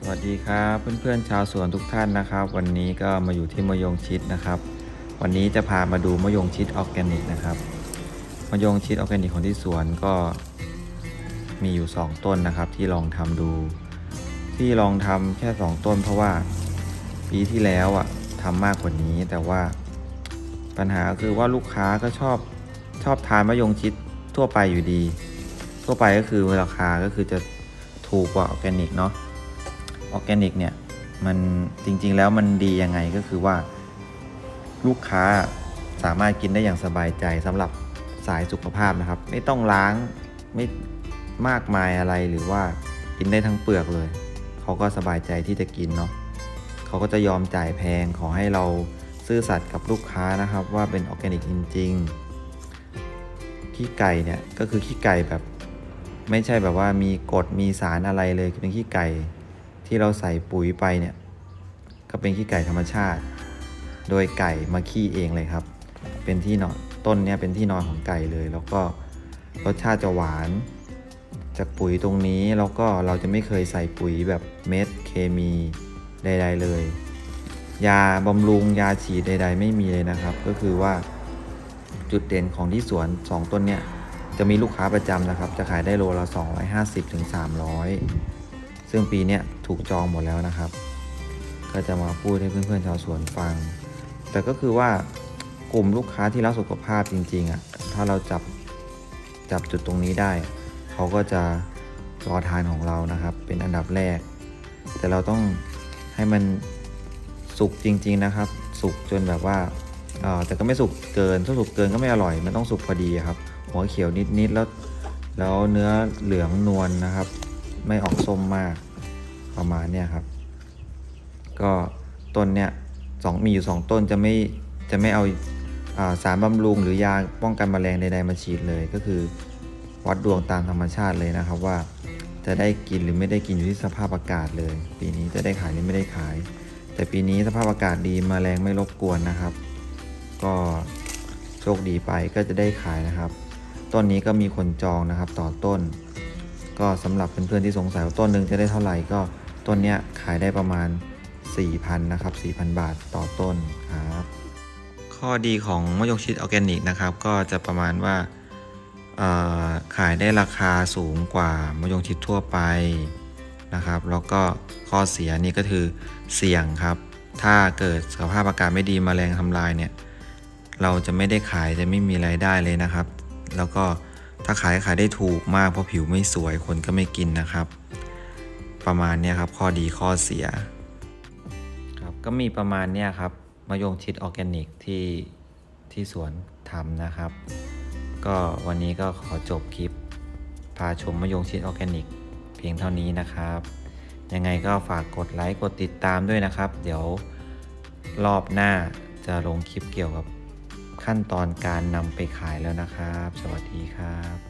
สวัสดีครับเพื่อนๆชาวสวนทุกท่านนะครับ วันนี้ก็มาอยู่ที่มะยงชิดนะครับ วันนี้จะพามาดูมะยงชิดออร์แกนิกนะครับมะยงชิดออร์แกนิกของที่สวนก็มีอยู่ 2 ต้นนะครับ ที่ลองทำดู ที่ลองทำแค่ 2 ต้น เพราะว่าปีที่แล้วอะทำมากกว่านี้แต่ว่าปัญหาคือว่าลูกค้าก็ชอบชอบทานมะยงชิดทั่วไปอยู่ดี ทั่วไปก็คือราคาก็คือจะถูกกว่าออร์แกนิกเนาะ ออร์แกนิกเนี่ยมันจริงๆแล้วมันดียังไงก็คือว่า ลูกค้าสามารถกินได้อย่างสบายใจสำหรับสายสุขภาพนะครับ ไม่ต้องล้างไม่มากมายอะไรหรือว่ากินได้ทั้งเปลือกเลย เขาก็สบายใจที่จะกินเนาะเขาก็จะยอมจ่ายแพงขอให้เราซื่อสัตย์กับลูกค้านะครับ ว่าเป็นออร์แกนิกจริงๆขี้ไก่เนี่ยก็คือขี้ไก่แบบ ไม่ใช่แบบว่ามีกรดมีสารอะไรเลยเป็นขี้ไก่ ที่เราใส่ปุ๋ยไปเนี่ยก็เป็นขี้ไก่ธรรมชาติ โดยไก่มาขี้เองเลยครับ เป็นที่นอนต้นเนี่ยเป็นที่นอนของไก่เลย แล้วก็รสชาติจะหวาน จากปุ๋ยตรงนี้แล้วก็เราจะไม่เคยใส่ปุ๋ยแบบเม็ดเคมีใด ๆ เลย ยาบำรุงยาฉีดใด ๆ ไม่มีเลยนะครับ ก็คือว่าจุดเด่นของที่สวน 2 ต้นเนี่ยจะมีลูกค้าประจำนะครับ จะขายได้โลละ 250ถึง300 ซึ่งปีนี้ถูกจองหมดแล้วนะครับ ก็จะมาพูดให้เพื่อนๆชาวสวนฟัง แต่ก็คือว่ากลุ่มลูกค้าที่รักสุขภาพจริงๆอะถ้าเราจับจับจุดตรงนี้ได้ เขาก็จะรอทานของเรานะครับ เป็นอันดับแรก แต่เราต้องให้มันสุกจริง ๆนะครับ สุกจนแบบว่าอ่อแต่ก็ไม่สุกเกินถ้าสุกเกินก็ไม่อร่อย มันต้องสุกพอดีครับ หัวเขียวนิดๆแล้ว แล้วเนื้อเหลืองนวลนะครับ ไม่ออกส้มมากประมาณเนี้ยครับ ก็ต้นเนี้ยสองมีอยู่สองต้นจะไม่จะไม่เอาอาสารบำรุงหรือยาป้องกันแมลงใดๆมาฉีดเลยก็คือวัดดวงตามธรรมชาติเลยนะครับว่า จะได้กินหรือไม่ได้กินอยู่ที่สภาพอากาศเลย ปีนี้จะได้ขายหรือไม่ได้ขาย แต่ปีนี้สภาพอากาศดีแมลงไม่รบกวนนะครับ ก็โชคดีไปก็จะได้ขายนะครับ ต้นนี้ก็มีคนจองนะครับต่อต้น ก็สำหรับเพื่อนๆที่สงสัยว่าต้นหนึ่งจะได้เท่าไหร่ก็ต้นเนี้ยขายได้ประมาณ 4,000นะครับ4,000 บาทต่อต้นครับข้อดีของมะยงชิดออร์แกนิกนะครับก็จะประมาณว่าขายได้ราคาสูงกว่ามะยงชิดทั่วไปนะครับแล้วก็ข้อเสียนี่ก็คือเสี่ยงครับ ถ้าเกิดสภาพอากาศไม่ดีมแมลงทำลายเนี่ยเราจะไม่ได้ขายจะไม่มีรายได้เลยนะครับ แล้วก็ ถ้าขายขายได้ถูกมากเพราะผิวไม่สวยคนก็ไม่กินนะครับ ประมาณนี้ครับข้อดีข้อเสียครับก็มีประมาณนี้ครับมะยงชิดออร์แกนิกที่ที่สวนทำนะครับ ก็วันนี้ก็ขอจบคลิป พาชมมะยงชิดออร์แกนิก เพียงเท่านี้นะครับ ยังไงก็ฝากกดไลค์กดติดตามด้วยนะครับ เดี๋ยวรอบหน้าจะลงคลิปเกี่ยวกับ ขั้นตอนการนำไปขายแล้วนะครับ สวัสดีครับ